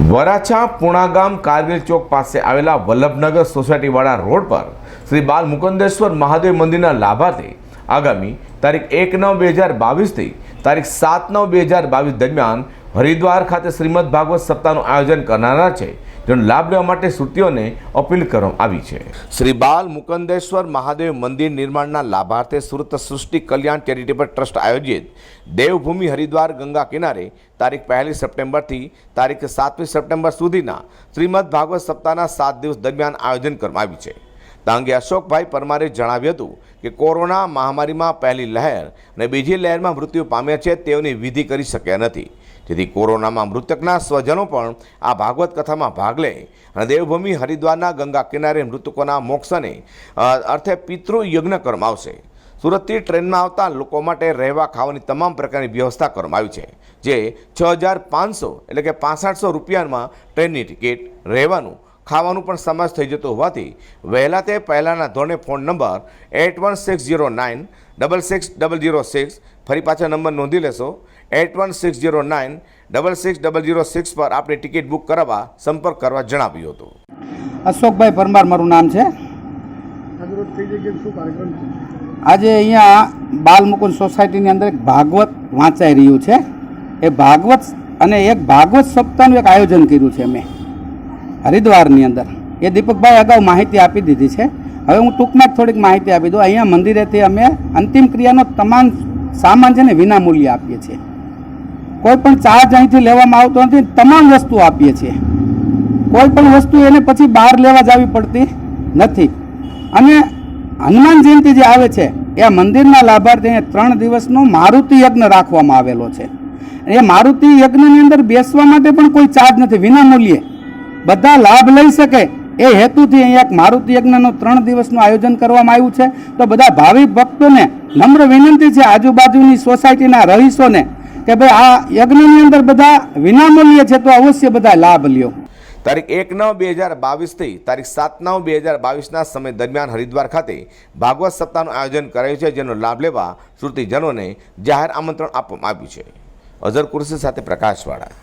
વરાછા પુણાગામ કારગીલ ચોક પાસે આવેલા વલ્લભનગર સોસાયટીવાળા રોડ પર શ્રી બાલ મુકંદેશ્વર મહાદેવ મંદિરના લાભાર્થી આગામી તારીખ એક નવ બે હજાર બાવીસથી તારીખ સાત નવ બે હજાર બાવીસ દરમિયાન હરિદ્વાર ખાતે શ્રીમદ ભાગવત સપ્તાહનું આયોજન કરનારા છે. જેનો લાભ લેવા માટે શ્રુતિઓને અપીલ કરવામાં આવી છે. શ્રી બાલ મુકંદેશ્વર મહાદેવ મંદિર નિર્માણના લાભાર્થે સુરત સૃષ્ટિ કલ્યાણ ચેરિટેબલ ટ્રસ્ટ આયોજિત દેવભૂમિ હરિદ્વાર ગંગા કિનારે તારીખ પહેલી સપ્ટેમ્બરથી તારીખ સાતમી સપ્ટેમ્બર સુધીના શ્રીમદ ભાગવત સપ્તાહના સાત દિવસ દરમિયાન આયોજન કરવામાં આવ્યું છે. અંગે અશોકભાઈ પરમારે જણાવ્યું હતું કે કોરોના મહામારીમાં પહેલી લહેર અને બીજી લહેરમાં મૃત્યુ પામ્યા છે તેઓની વિધિ કરી શક્યા નથી. જેથી કોરોનામાં મૃતકના સ્વજનો પણ આ ભાગવત કથામાં ભાગ લે અને દેવભૂમિ હરિદ્વારના ગંગા કિનારે મૃતકોના મોક્ષને અર્થે પિતૃ યજ્ઞ કરવામાં આવશે સુરતથી ટ્રેનમાં આવતા લોકો માટે રહેવા ખાવાની તમામ પ્રકારની વ્યવસ્થા કરવામાં આવી છે, જે છ હજાર પાંચસો એટલે કે પાસઠસો રૂપિયામાં ટ્રેનની ટિકિટ રહેવાનું ખાવાનું પણ સમાજ થઈ જતો હોવાથી વહેલા તે પહેલાંના ધોરણે phone number eight one six zero nine double six double zero six ફરી પાછા નંબર નોંધી લેશો. Eight one six zero nine double six double zero six પર આપણી ટિકિટ બુક કરાવવા, સંપર્ક કરવા જણાવ્યું હતું. અશોકભાઈ પરમાર, મારું નામ છે. આજે અહીંયા બાલમુકુંદ સોસાયટીની અંદર એક ભાગવત વાંચાઈ રહ્યું છે. એ ભાગવત અને એક ભાગવત સપ્તાહનું એક આયોજન કર્યું છે મેં હરિદ્વારની અંદર. એ દીપકભાઈ અગાઉ માહિતી આપી દીધી છે. હવે હું ટૂંકમાં જ થોડીક માહિતી આપી દઉં. અહીંયા મંદિરેથી અમે અંતિમ ક્રિયાનો તમામ સામાન છે ને વિના મૂલ્યે આપીએ છીએ. કોઈ પણ ચાર્જ અહીંથી લેવામાં આવતો નથી. તમામ વસ્તુ આપીએ છીએ. કોઈ પણ વસ્તુ એને પછી બહાર લેવા જવી પડતી નથી. અને હનુમાન જયંતિ જે આવે છે, એ મંદિરના લાભાર્થીને ત્રણ દિવસનો મારુતિ યજ્ઞ રાખવામાં આવેલો છે. એ મારુતિ યજ્ઞની અંદર બેસવા માટે પણ કોઈ ચાર્જ નથી. વિના મૂલ્યે બધા લાભ લઈ શકે એ હેતુથી અહીંયા એક મારુતિ યજ્ઞનું ત્રણ દિવસનું આયોજન કરવામાં આવ્યું છે. તો બધા ભાવિ ભક્તોને નમ્ર વિનંતી છે આજુબાજુની સોસાયટીના રહીશોને કે ભાઈ આ યજ્ઞની અંદર બધા વિનામૂલ્ય છે તો અવશ્ય બધા લાભ લ્યો. તારીખ એક નવ બે હજાર બાવીસથી તારીખ સાત નવ બે હજાર બાવીસના સમય દરમિયાન હરિદ્વાર ખાતે ભાગવત સપ્તાહનું આયોજન કરાયું છે, જેનો લાભ લેવા શ્રુતિજનોને જાહેર આમંત્રણ આપવામાં આવ્યું છે. અઝર કુરશી સાથે પ્રકાશવાળા.